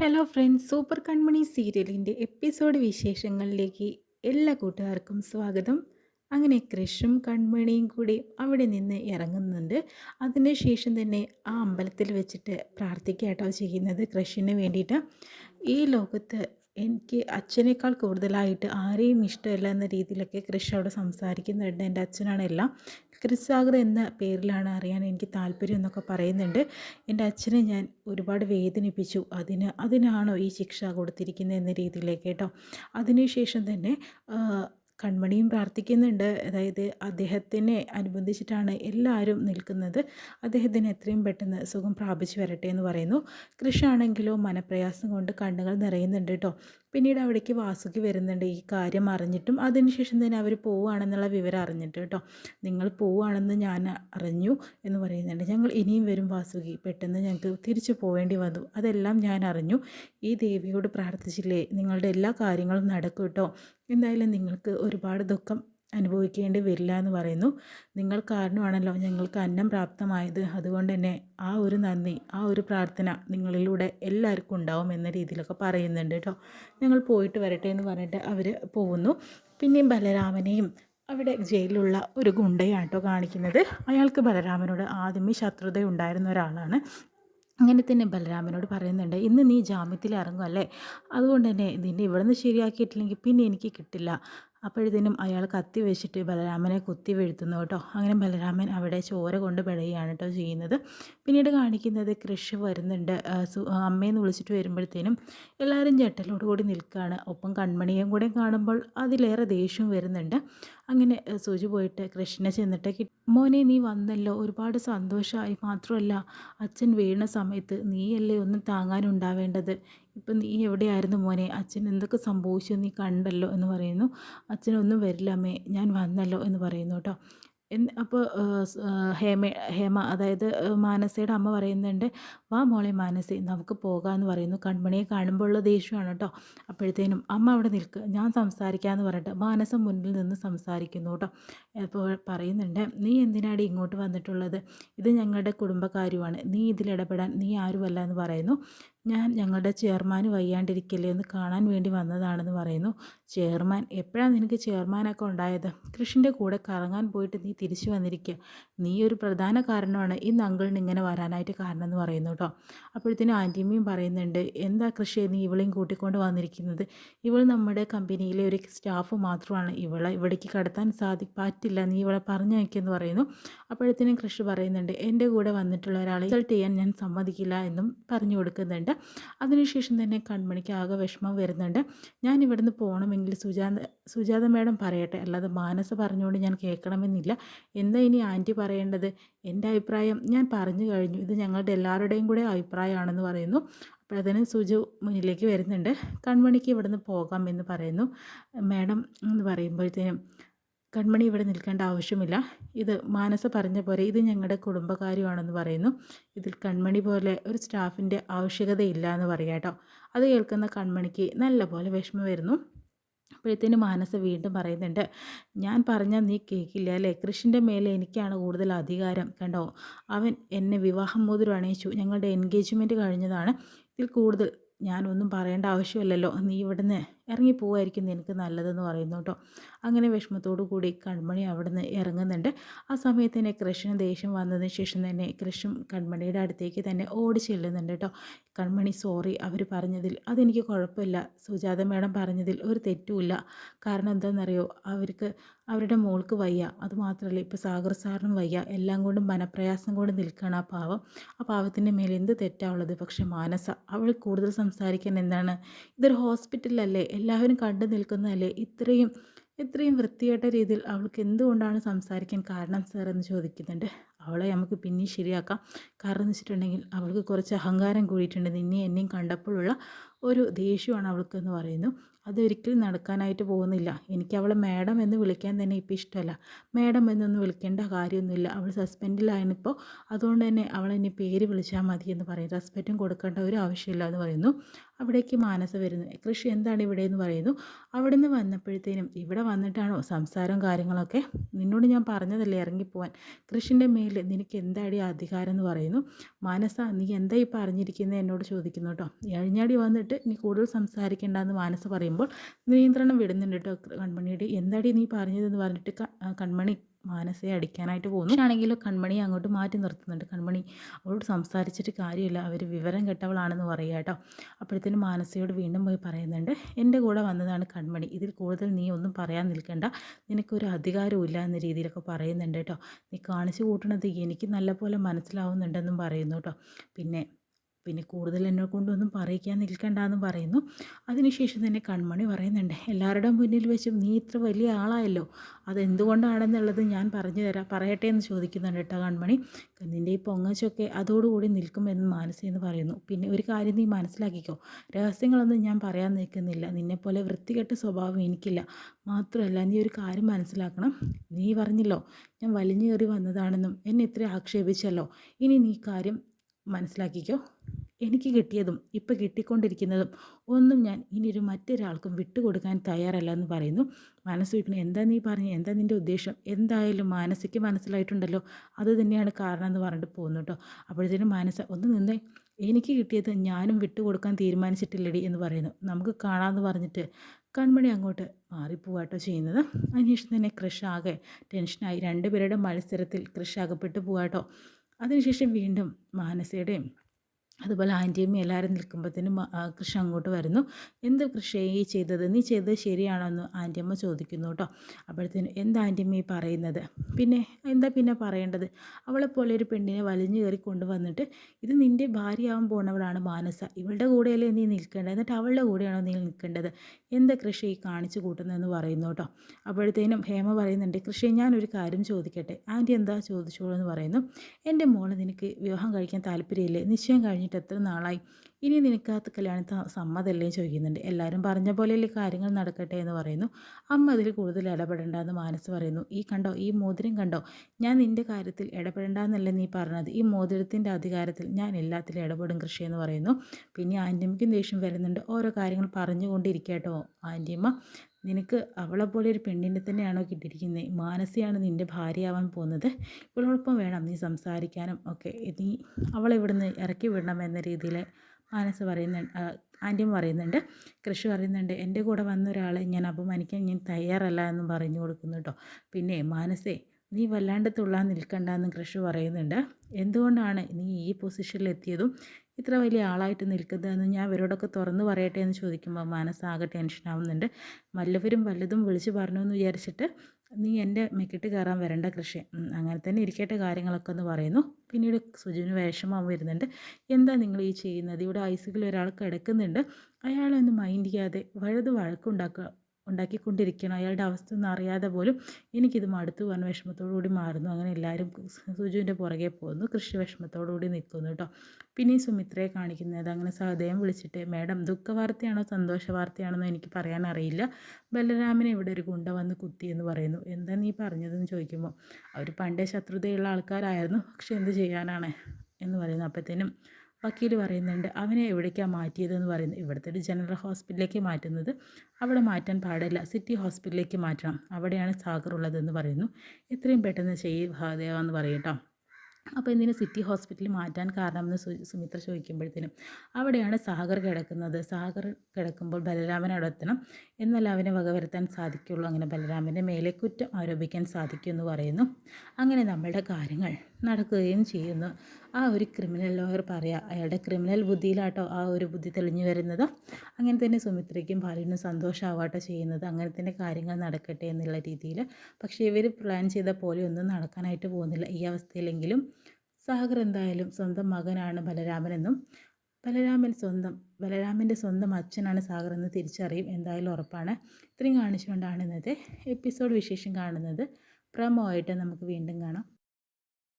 Hello friends super കൺമണി സീരിയലിന്റെ episode വിശേഷങ്ങളിലേക്ക് എല്ലാ കൂട്ടുകാർക്കും സ്വാഗതം. അങ്ങനെ കൃഷും കൺമണിയും കൂടി അവിടെ നിന്ന് ഇറങ്ങുന്നുണ്ട്. അതിനുശേഷം തന്നെ ആ അമ്പലത്തിൽ വെച്ചിട്ട് പ്രാർത്ഥിക്കാട്ടോ ചെയ്യുന്നത് കൃഷിന് വേണ്ടിയിട്ട്. ഈ ലോകത്ത് എനിക്ക് അച്ഛനേക്കാൾ കൂടുതലായിട്ട് ആരെയും ഇഷ്ടമല്ല എന്ന രീതിയിലൊക്കെ കൃഷി അവിടെ സംസാരിക്കുന്നുണ്ട്. എന്റെ അച്ഛനാണ് എല്ലാം ക്രിസാഗർ എന്ന പേരിലാണ് അറിയാൻ എനിക്ക് താല്പര്യം എന്നൊക്കെ പറയുന്നുണ്ട്. എന്റെ അച്ഛനെ ഞാൻ ഒരുപാട് വേദനിപ്പിച്ചു. അതിന് അതിനാണോ ഈ ശിക്ഷ കൊടുത്തിരിക്കുന്നത് എന്ന രീതിയിലേക്ക് കേട്ടോ. അതിനുശേഷം തന്നെ കൺമണിയും പ്രാർത്ഥിക്കുന്നുണ്ട്. അതായത് അദ്ദേഹത്തിനെ അനുബന്ധിച്ചിട്ടാണ് എല്ലാവരും നിൽക്കുന്നത്. അദ്ദേഹത്തിന് എത്രയും പെട്ടെന്ന് സുഖം പ്രാപിച്ചു വരട്ടെ എന്ന് പറയുന്നു. കൃഷാണെങ്കിലോ മനപ്രയാസം കൊണ്ട് കണ്ണുകൾ നിറയുന്നുണ്ട് കേട്ടോ. പിന്നീട് അവിടേക്ക് വാസുകി വരുന്നുണ്ട്. ഈ കാര്യം അറിഞ്ഞിട്ടും അതിനുശേഷം തന്നെ അവർ പോവുകയാണെന്നുള്ള വിവരം അറിഞ്ഞിട്ട് കേട്ടോ. നിങ്ങൾ പോവുകയാണെന്ന് ഞാൻ അറിഞ്ഞു എന്ന് പറയുന്നുണ്ട്. ഞങ്ങൾ ഇനിയും വരും വാസുകി. പെട്ടെന്ന് ഞങ്ങൾക്ക് തിരിച്ചു പോവേണ്ടി വന്നു. അതെല്ലാം ഞാൻ അറിഞ്ഞു. ഈ ദേവിയോട് പ്രാർത്ഥിച്ചില്ലേ? നിങ്ങളുടെ എല്ലാ കാര്യങ്ങളും നടക്കും കേട്ടോ. എന്തായാലും നിങ്ങൾക്ക് ഒരുപാട് ദുഃഖം അനുഭവിക്കേണ്ടി വരില്ല എന്ന് പറയുന്നു. നിങ്ങൾ കാരണമാണല്ലോ ഞങ്ങൾക്ക് അന്നം പ്രാപ്തമായത്. അതുകൊണ്ട് തന്നെ ആ ഒരു നന്ദി ആ ഒരു പ്രാർത്ഥന നിങ്ങളിലൂടെ എല്ലാവർക്കും ഉണ്ടാവും എന്ന രീതിയിലൊക്കെ പറയുന്നുണ്ട് കേട്ടോ. ഞങ്ങൾ പോയിട്ട് വരട്ടെ എന്ന് പറഞ്ഞിട്ട് അവർ പോകുന്നു പിന്നെയും ബലരാമനെയും അവിടെ ജയിലിലുള്ള ഒരു ഗുണ്ടയാണ് കേട്ടോ കാണിക്കുന്നത്. അയാൾക്ക് ബലരാമനോട് ആദ്യമേ ശത്രുത ഉണ്ടായിരുന്ന ഒരാളാണ്. അങ്ങനെ തന്നെ ബലരാമനോട് പറയുന്നുണ്ട് ഇന്ന് നീ ജാമ്യത്തിൽ ഇറങ്ങുമല്ലേ അതുകൊണ്ട് തന്നെ നിന്നെ ഇവിടെ നിന്ന് ശരിയാക്കിയിട്ടില്ലെങ്കിൽ പിന്നെ എനിക്ക് കിട്ടില്ല. അപ്പോഴത്തേനും അയാൾ കത്തി വെച്ചിട്ട് ബലരാമനെ കുത്തി വീഴ്ത്തുന്നു കേട്ടോ. അങ്ങനെ ബലരാമൻ അവിടെ ചോര കൊണ്ട് പിഴയുകയാണ് കേട്ടോ ചെയ്യുന്നത്. പിന്നീട് കാണിക്കുന്നത് കൃഷി വരുന്നുണ്ട്. അമ്മയെന്ന് വിളിച്ചിട്ട് വരുമ്പോഴത്തേനും എല്ലാവരും കൂടി നിൽക്കുകയാണ് ഒപ്പം കൺമണിയും കൂടെ കാണുമ്പോൾ അതിലേറെ ദേഷ്യവും വരുന്നുണ്ട്. അങ്ങനെ സുജു പോയിട്ട് കൃഷ്ണനെ ചെന്നിട്ട് മോനെ നീ വന്നല്ലോ. ഒരുപാട് സന്തോഷമായി മാത്രമല്ല അച്ഛൻ വീണ സമയത്ത് നീയല്ലേ ഒന്നും താങ്ങാനുണ്ടാവേണ്ടത്? ഇപ്പം നീ എവിടെയായിരുന്നു മോനെ? അച്ഛൻ എന്തൊക്കെ സംഭവിച്ചു? നീ കണ്ടല്ലോ? എന്ന് പറയുന്നു. അച്ഛനൊന്നും വരില്ല അമ്മേ. ഞാൻ വന്നല്ലോ എന്ന് പറയുന്നു കേട്ടോ അപ്പോൾ ഹേമ ഹേമ അതായത് മാനസയുടെ അമ്മ പറയുന്നുണ്ട് വാ മോളെ മാനസി നമുക്ക് പോകാമെന്ന് പറയുന്നു. കൺമണിയെ കാണുമ്പോൾ ഉള്ള ദേഷ്യമാണ് കേട്ടോ അപ്പോഴത്തേനും അമ്മ അവിടെ നിൽക്കുക ഞാൻ സംസാരിക്കാമെന്ന് പറഞ്ഞിട്ട് മാനസ മുന്നിൽ നിന്ന് സംസാരിക്കുന്നു കേട്ടോ അപ്പോൾ പറയുന്നുണ്ട് നീ എന്തിനാണ് ഇങ്ങോട്ട് വന്നിട്ടുള്ളത്? ഇത് ഞങ്ങളുടെ കുടുംബകാര്യമാണ്. നീ ഇതിലിടപെടാൻ നീ ആരുമല്ല എന്ന് പറയുന്നു. ഞാൻ ഞങ്ങളുടെ ചെയർമാൻ വയ്യാണ്ടിരിക്കല്ലേ എന്ന് കാണാൻ വേണ്ടി വന്നതാണെന്ന് പറയുന്നു. ചെയർമാൻ എപ്പോഴാണ് നിനക്ക് ചെയർമാനൊക്കെ ഉണ്ടായത്? കൃഷിന്റെ കൂടെ കറങ്ങാൻ പോയിട്ട് നീ തിരിച്ചു വന്നിരിക്കുക നീ ഒരു പ്രധാന കാരണമാണ് ഇന്ന് അങ്കിളിന് ഇങ്ങനെ വരാനായിട്ട് കാരണം എന്ന് പറയുന്നു കേട്ടോ അപ്പോഴത്തേനും ആന്റിയമ്മയും പറയുന്നുണ്ട് എന്താ കൃഷി നീ ഇവളെയും കൂട്ടിക്കൊണ്ട് വന്നിരിക്കുന്നത്? ഇവൾ നമ്മുടെ കമ്പനിയിലെ ഒരു സ്റ്റാഫ് മാത്രമാണ്. ഇവളെ ഇവിടേക്ക് കടത്താൻ സാധി പറ്റില്ല. നീ ഇവളെ പറഞ്ഞു വയ്ക്കുമെന്ന് പറയുന്നു. അപ്പോഴത്തേനും കൃഷി പറയുന്നുണ്ട് എന്റെ കൂടെ വന്നിട്ടുള്ള ഒരാളെ റിസൾട്ട് ചെയ്യാൻ ഞാൻ സമ്മതിക്കില്ല എന്നും പറഞ്ഞു കൊടുക്കുന്നുണ്ട്. അതിനുശേഷം തന്നെ കൺമണിക്ക് ആകെ വിഷമം വരുന്നുണ്ട്. ഞാൻ ഇവിടുന്ന് പോകണമെങ്കിൽ സുജാത സുജാത മേഡം പറയട്ടെ. അല്ലാതെ മാനസ പറഞ്ഞുകൊണ്ട് ഞാൻ കേൾക്കണമെന്നില്ല. എന്താ ഇനി ആന്റി പറയേണ്ടത്? എന്റെ അഭിപ്രായം ഞാൻ പറഞ്ഞു കഴിഞ്ഞു. ഇത് ഞങ്ങളുടെ എല്ലാവരുടെയും കൂടെ അഭിപ്രായമാണെന്ന് പറയുന്നു. അപ്പോഴത്തേനും സുജു മുന്നിലേക്ക് വരുന്നുണ്ട്. കൺമണിക്ക് ഇവിടുന്ന് പോകാം എന്ന് പറയുന്നു. മാഡം എന്ന് പറയുമ്പോഴത്തേനും കൺമണി ഇവിടെ നിൽക്കേണ്ട ആവശ്യമില്ല. ഇത് മാനസ പറഞ്ഞ പോലെ ഇത് ഞങ്ങളുടെ കുടുംബകാര്യമാണെന്ന് പറയുന്നു. ഇതിൽ കൺമണി പോലെ ഒരു സ്റ്റാഫിന്റെ ആവശ്യകതയില്ല എന്ന് പറയാം കേട്ടോ അത് കേൾക്കുന്ന കൺമണിക്ക് നല്ല പോലെ വിഷമം വരുന്നു. അപ്പോഴത്തേന് മാനസ വീണ്ടും പറയുന്നുണ്ട് ഞാൻ പറഞ്ഞാൽ നീ കേൾക്കില്ല അല്ലേ? കൃഷിന്റെ മേലെ എനിക്കാണ് കൂടുതൽ അധികാരം. കണ്ടോ? അവൻ എന്നെ വിവാഹം മോതിരം അണിയിച്ചു. ഞങ്ങളുടെ എൻഗേജ്മെന്റ് കഴിഞ്ഞതാണ്. ഇതിൽ കൂടുതൽ ഞാനൊന്നും പറയേണ്ട ആവശ്യമില്ലല്ലോ. നീ ഇവിടുന്ന് ഇറങ്ങി പോവായിരിക്കും നിനക്ക് നല്ലതെന്ന് പറയുന്നു കേട്ടോ അങ്ങനെ വിഷമത്തോടു കൂടി കൺമണി അവിടുന്ന് ഇറങ്ങുന്നുണ്ട്. ആ സമയത്ത് തന്നെ കൃഷ്ണന് ദേഷ്യം വന്നതിന് ശേഷം തന്നെ കൃഷ്ണൻ കൺമണിയുടെ അടുത്തേക്ക് തന്നെ ഓടി ചെല്ലുന്നുണ്ട് കേട്ടോ കൺമണി സോറി അവർ പറഞ്ഞതിൽ അതെനിക്ക് കുഴപ്പമില്ല. സുജാത മേഡം പറഞ്ഞതിൽ ഒരു തെറ്റുമില്ല. കാരണം എന്താണെന്നറിയോ? അവർക്ക് അവരുടെ മോൾക്ക് വയ്യ. അതുമാത്രമല്ല ഇപ്പോൾ സാഗർ സാറിനും വയ്യ. എല്ലാം കൊണ്ടും മനപ്രയാസം കൊണ്ട് നിൽക്കുകയാണ് ആ പാവം. ആ പാവത്തിന്റെ മേലെ എന്ത് തെറ്റാവുള്ളത് പക്ഷേ മാനസ അവൾ കൂടുതൽ സംസാരിക്കാൻ എന്താണ്? ഇതൊരു ഹോസ്പിറ്റലല്ലേ എല്ലാവരും കണ്ടു നിൽക്കുന്നതല്ലേ? ഇത്രയും ഇത്രയും വൃത്തികെട്ട രീതിയിൽ അവൾക്ക് എന്തുകൊണ്ടാണ് സംസാരിക്കാൻ കാരണം സാർ എന്ന് ചോദിക്കുന്നുണ്ട്. അവളെ നമുക്ക് പിന്നെയും ശരിയാക്കാം. കാരണം എന്ന് വെച്ചിട്ടുണ്ടെങ്കിൽ അവൾക്ക് കുറച്ച് അഹങ്കാരം കൂടിയിട്ടുണ്ട്. നിന്നെയും എന്നെയും കണ്ടപ്പോഴുള്ള ഒരു ദേഷ്യമാണ് അവൾക്കെന്ന് പറയുന്നു. അതൊരിക്കലും നടക്കാനായിട്ട് പോകുന്നില്ല. എനിക്ക് അവളെ മാഡം എന്ന് വിളിക്കാൻ തന്നെ ഇപ്പോൾ ഇഷ്ടമല്ല. മാഡം എന്നൊന്നും വിളിക്കേണ്ട കാര്യമൊന്നുമില്ല. അവൾ സസ്പെൻഡിലായപ്പോൾ അതുകൊണ്ട് തന്നെ അവളെന്നെ പേര് വിളിച്ചാൽ മതി എന്ന് പറയും. റെസ്പെക്റ്റും കൊടുക്കേണ്ട ഒരു ആവശ്യമില്ല എന്ന് പറയുന്നു. അവിടേക്ക് മാനസ വരുന്നു. കൃഷി എന്താണ് ഇവിടെ? എന്ന് പറയുന്നു. അവിടെ നിന്ന് വന്നപ്പോഴത്തേനും ഇവിടെ വന്നിട്ടാണോ സംസാരം കാര്യങ്ങളൊക്കെ? നിന്നോട് ഞാൻ പറഞ്ഞതല്ലേ ഇറങ്ങിപ്പോവാൻ. കൃഷിന്റെ മേലിൽ നിനക്ക് എന്താടി അധികാരം എന്ന് പറയുന്നു. മാനസ നീ എന്താ ഈ പറഞ്ഞിരിക്കുന്നത് എന്നോട് ചോദിക്കുന്നു കേട്ടോ. എഴിഞ്ഞാടി വന്നിട്ട് നീ കൂടുതൽ സംസാരിക്കേണ്ടെന്ന് മാനസ പറയുമ്പോൾ നിയന്ത്രണം വിടുന്നുണ്ട് കേട്ടോ കൺമണിയുടെ എന്താടി നീ പറഞ്ഞതെന്ന് പറഞ്ഞിട്ട് കൺമണി മാനസയെ അടിക്കാനായിട്ട് പോകുന്നു ആണെങ്കിലും കൺമണി അങ്ങോട്ട് മാറ്റി നിർത്തുന്നുണ്ട്. കൺമണി അവളോട് സംസാരിച്ചിട്ട് കാര്യമില്ല. അവർ വിവരം കെട്ടവളാണെന്ന് പറയുക കേട്ടോ അപ്പോഴത്തേനും മാനസയോട് വീണ്ടും പോയി പറയുന്നുണ്ട് എന്റെ കൂടെ വന്നതാണ് കൺമണി. ഇതിൽ കൂടുതൽ നീ ഒന്നും പറയാൻ നിൽക്കണ്ട. നിനക്കൊരു അധികാരവും എന്ന രീതിയിലൊക്കെ പറയുന്നുണ്ട് കേട്ടോ നീ കാണിച്ചു കൂട്ടണത് എനിക്ക് നല്ലപോലെ മനസ്സിലാവുന്നുണ്ടെന്നും പറയുന്നു കേട്ടോ പിന്നെ പിന്നെ കൂടുതൽ എന്നെ കൊണ്ടൊന്നും പറയിക്കാൻ നിൽക്കണ്ടെന്നും പറയുന്നു. അതിനുശേഷം തന്നെ കൺമണി പറയുന്നുണ്ട് എല്ലാവരുടെ മുന്നിൽ വെച്ചും നീ ഇത്ര വലിയ ആളായല്ലോ. അതെന്തുകൊണ്ടാണെന്നുള്ളത് ഞാൻ പറഞ്ഞു തരാം പറയട്ടെ എന്ന് ചോദിക്കുന്നുണ്ട് കേട്ടോ കൺമണി. നിന്റെ ഈ പൊങ്ങച്ചൊക്കെ അതോടുകൂടി നിൽക്കുമെന്ന് മാനസെന്ന് പറയുന്നു. പിന്നെ ഒരു കാര്യം നീ മനസ്സിലാക്കിക്കോ രഹസ്യങ്ങളൊന്നും ഞാൻ പറയാൻ നിൽക്കുന്നില്ല. നിന്നെപ്പോലെ വൃത്തികെട്ട സ്വഭാവം എനിക്കില്ല. മാത്രമല്ല നീ ഒരു കാര്യം മനസ്സിലാക്കണം. നീ പറഞ്ഞല്ലോ ഞാൻ വലിഞ്ഞു കയറി വന്നതാണെന്നും എന്നെ ഇത്ര ആക്ഷേപിച്ചല്ലോ. ഇനി നീ കാര്യം മനസ്സിലാക്കിക്കോ? എനിക്ക് കിട്ടിയതും ഇപ്പം കിട്ടിക്കൊണ്ടിരിക്കുന്നതും ഒന്നും ഞാൻ ഇനിയൊരു മറ്റൊരാൾക്കും വിട്ടുകൊടുക്കാൻ തയ്യാറല്ല എന്ന് പറയുന്നു. മനസ്സ് വീട്ടിന് എന്താ നീ പറഞ്ഞു? എന്താ നിന്റെ ഉദ്ദേശം? എന്തായാലും മാനസിക്ക് മനസ്സിലായിട്ടുണ്ടല്ലോ. അത് തന്നെയാണ് കാരണം എന്ന് പറഞ്ഞിട്ട് പോകുന്നു കേട്ടോ അപ്പോഴത്തേനും മനസ്സ് ഒന്ന് നിന്നേ. എനിക്ക് കിട്ടിയത് ഞാനും വിട്ടുകൊടുക്കാൻ തീരുമാനിച്ചിട്ടില്ലടി എന്ന് പറയുന്നു. നമുക്ക് കാണാമെന്ന് പറഞ്ഞിട്ട് കൺമണി അങ്ങോട്ട് മാറിപ്പോവാട്ടോ ചെയ്യുന്നത്. അതിനുശേഷം തന്നെ കൃഷ് ആകെ ടെൻഷനായി. രണ്ടുപേരുടെ മത്സരത്തിൽ കൃഷ് പോവാട്ടോ. അതിനുശേഷം വീണ്ടും മാനസയുടെയും അതുപോലെ ആന്റിയമ്മ എല്ലാവരും നിൽക്കുമ്പോഴത്തേനും കൃഷി അങ്ങോട്ട് വരുന്നു. എന്ത് കൃഷി ഈ ചെയ്തത്? നീ ചെയ്തത് ശരിയാണോന്ന് ആന്റിയമ്മ ചോദിക്കുന്നു കേട്ടോ അപ്പോഴത്തേനും എന്താ ആന്റിയമ്മ ഈ പറയുന്നത്? പിന്നെ എന്താ പിന്നെ പറയേണ്ടത്? അവളെപ്പോലെ ഒരു പെണ്ണിനെ വലിഞ്ഞു കയറി കൊണ്ടുവന്നിട്ട് ഇത് നിന്റെ ഭാര്യയാവാൻ പോണവളാണ് മാനസ. ഇവളുടെ കൂടെയല്ലേ നീ നിൽക്കേണ്ടത്? എന്നിട്ട് അവളുടെ കൂടെയാണോ നീ നിൽക്കേണ്ടത്? എന്താ കൃഷി കാണിച്ചു കൂട്ടുന്നതെന്ന് പറയുന്നു കേട്ടോ അപ്പോഴത്തേനും ഹേമ പറയുന്നുണ്ട് കൃഷി ഞാനൊരു കാര്യം ചോദിക്കട്ടെ? ആന്റി എന്താ ചോദിച്ചോളൂ എന്ന് പറയുന്നു. എന്റെ മോളെ നിനക്ക് വിവാഹം കഴിക്കാൻ താല്പര്യമില്ലേ? നിശ്ചയം കഴിഞ്ഞ്? കഴിഞ്ഞിട്ട് എത്ര നാളായി? ഇനി നിനക്ക് ആ കല്യാണത്തിന് സമ്മതല്ലേ ചോദിക്കുന്നുണ്ട്. എല്ലാവരും പറഞ്ഞ പോലെയല്ലേ കാര്യങ്ങൾ നടക്കട്ടെ എന്ന് പറയുന്നു. അമ്മ അതിൽ കൂടുതൽ ഇടപെടേണ്ട എന്ന് മാനസ് പറയുന്നു. ഈ കണ്ടോ ഈ മോതിരം കണ്ടോ? ഞാൻ നിന്റെ കാര്യത്തിൽ ഇടപെടേണ്ടെന്നല്ലേ നീ പറഞ്ഞത്. ഈ മോതിരത്തിന്റെ അധികാരത്തിൽ ഞാൻ എല്ലാത്തിലും ഇടപെടും കൃഷി എന്ന് പറയുന്നു. പിന്നെ ആന്റിയമ്മയ്ക്കും ദേഷ്യം വരുന്നുണ്ട്. ഓരോ കാര്യങ്ങൾ പറഞ്ഞുകൊണ്ടിരിക്കട്ടോ ആന്റിയമ്മ നിനക്ക് അവളെ പോലെ ഒരു പെണ്ണിനെ തന്നെയാണോ കിട്ടിയിരിക്കുന്നത് മാനസിയാണ് നിന്റെ ഭാര്യയാവാൻ പോകുന്നത്. ഇവളോടൊപ്പം വേണം നീ സംസാരിക്കാനും ഒക്കെ. നീ അവളെ ഇവിടുന്ന് ഇറക്കി വിടണം എന്ന രീതിയിൽ മാനസ് പറയുന്നുണ്ട്. ആന്റിയും പറയുന്നുണ്ട്. കൃഷി പറയുന്നുണ്ട്. എന്റെ കൂടെ വന്ന ഒരാളെ ഞാൻ അപമാനിക്കാൻ ഞാൻ തയ്യാറല്ല എന്നും പറഞ്ഞു കൊടുക്കുന്നു കേട്ടോ പിന്നെ മാനസേ നീ വല്ലാണ്ട് തുള്ളാൻ നിൽക്കണ്ടെന്ന് കൃഷി പറയുന്നുണ്ട്. എന്തുകൊണ്ടാണ് നീ ഈ പൊസിഷനിൽ എത്തിയതും ഇത്ര വലിയ ആളായിട്ട് നിൽക്കുന്നതെന്ന് ഞാൻ ഇവരോടൊക്കെ തുറന്നു പറയട്ടെ എന്ന് ചോദിക്കുമ്പോൾ മനസ്സാകെ ടെൻഷനാവുന്നുണ്ട് വല്ലവരും വല്ലതും വിളിച്ചു പറഞ്ഞു എന്ന് വിചാരിച്ചിട്ട് നീ എന്റെ മെക്കിട്ട് കയറാൻ വരണ്ട കൃഷി. അങ്ങനെ തന്നെ ഇരിക്കട്ടെ കാര്യങ്ങളൊക്കെ എന്ന് പറയുന്നു. പിന്നീട് സുജുവിന് വിഷമം വരുന്നുണ്ട്. എന്താ നിങ്ങൾ ഈ ചെയ്യുന്നത്? ഇവിടെ ഐസിക്കിൽ ഒരാൾ കിടക്കുന്നുണ്ട്. അയാളൊന്നും മൈൻഡ് ചെയ്യാതെ വഴുത് വഴക്കുണ്ടാക്കുക. ഉണ്ടാക്കിക്കൊണ്ടിരിക്കണം. അയാളുടെ അവസ്ഥ ഒന്നും അറിയാതെ പോലും എനിക്കിത് മടുത്തു. വൻ വിഷമത്തോടുകൂടി മാറുന്നു. അങ്ങനെ എല്ലാവരും സുജുവിന്റെ പുറകെ പോകുന്നു. കൃഷി വിഷമത്തോടുകൂടി നിൽക്കുന്നു കേട്ടോ. പിന്നെ സുമിത്രയെ കാണിക്കുന്നത് അങ്ങനെ സഹദേവം വിളിച്ചിട്ട് മാഡം ദുഃഖവാർത്തയാണോ സന്തോഷ വാർത്തയാണെന്നോ എനിക്ക് പറയാൻ അറിയില്ല. ബലരാമനെ ഇവിടെ ഒരു ഗുണ്ട വന്ന് കുത്തി എന്ന് പറയുന്നു. എന്താ നീ പറഞ്ഞതെന്ന് ചോദിക്കുമ്പോൾ അവർ പണ്ടേ ശത്രുതയുള്ള ആൾക്കാരായിരുന്നു. പക്ഷെ എന്ത് ചെയ്യാനാണ്? എന്ന് പറയുന്നു. അപ്പോഴത്തേനും വക്കീൽ പറയുന്നുണ്ട് അവനെ എവിടേക്കാണ് മാറ്റിയതെന്ന് പറയുന്നത് ഇവിടുത്തെ ഒരു ജനറൽ ഹോസ്പിറ്റലിലേക്ക് മാറ്റുന്നത് അവിടെ മാറ്റാൻ പാടില്ല. സിറ്റി ഹോസ്പിറ്റലിലേക്ക് മാറ്റണം. അവിടെയാണ് സാഗർ ഉള്ളതെന്ന് പറയുന്നു. എത്രയും പെട്ടെന്ന് ചെയ്യ് ഭാദേവ എന്ന് പറയട്ടോ. അപ്പോൾ എന്തിനു സിറ്റി ഹോസ്പിറ്റലിൽ മാറ്റാൻ കാരണമെന്ന് സുമിത്ര ചോദിക്കുമ്പോഴത്തേനും അവിടെയാണ് സാഗർ കിടക്കുന്നത്. സാഗർ കിടക്കുമ്പോൾ ബലരാമൻ അവിടെ എത്തണം. എന്നല്ല അവനെ വകവരുത്താൻ സാധിക്കുള്ളൂ. അങ്ങനെ ബലരാമന്റെ മേലെ കുറ്റം ആരോപിക്കാൻ സാധിക്കുമെന്ന് പറയുന്നു. അങ്ങനെ നമ്മളുടെ കാര്യങ്ങൾ. നടക്കുകയും ചെയ്യുന്നു. ആ ഒരു ക്രിമിനൽ ലോയർ പറയാം അയാളുടെ ക്രിമിനൽ ബുദ്ധിയിലാട്ടോ ആ ഒരു ബുദ്ധി തെളിഞ്ഞു വരുന്നത്. അങ്ങനെ തന്നെ സുമിത്രയ്ക്കും ഭാര്യനും സന്തോഷമാവാട്ടോ ചെയ്യുന്നത്. അങ്ങനെ തന്നെ കാര്യങ്ങൾ നടക്കട്ടെ എന്നുള്ള രീതിയിൽ പക്ഷേ ഇവർ പ്ലാൻ ചെയ്ത പോലെ ഒന്നും നടക്കാനായിട്ട് പോകുന്നില്ല. ഈ അവസ്ഥയിലെങ്കിലും സാഗർ എന്തായാലും സ്വന്തം മകനാണ് ബലരാമനെന്നും ബലരാമൻ സ്വന്തം ബലരാമന്റെ സ്വന്തം അച്ഛനാണ് സാഗർ എന്ന് തിരിച്ചറിയും. എന്തായാലും ഉറപ്പാണ്. ഇത്രയും കാണിച്ചുകൊണ്ടാണ് ഇന്നത്തെ എപ്പിസോഡ് വിശേഷം കാണുന്നത്. പ്രമോ ആയിട്ട് നമുക്ക് വീണ്ടും കാണാം.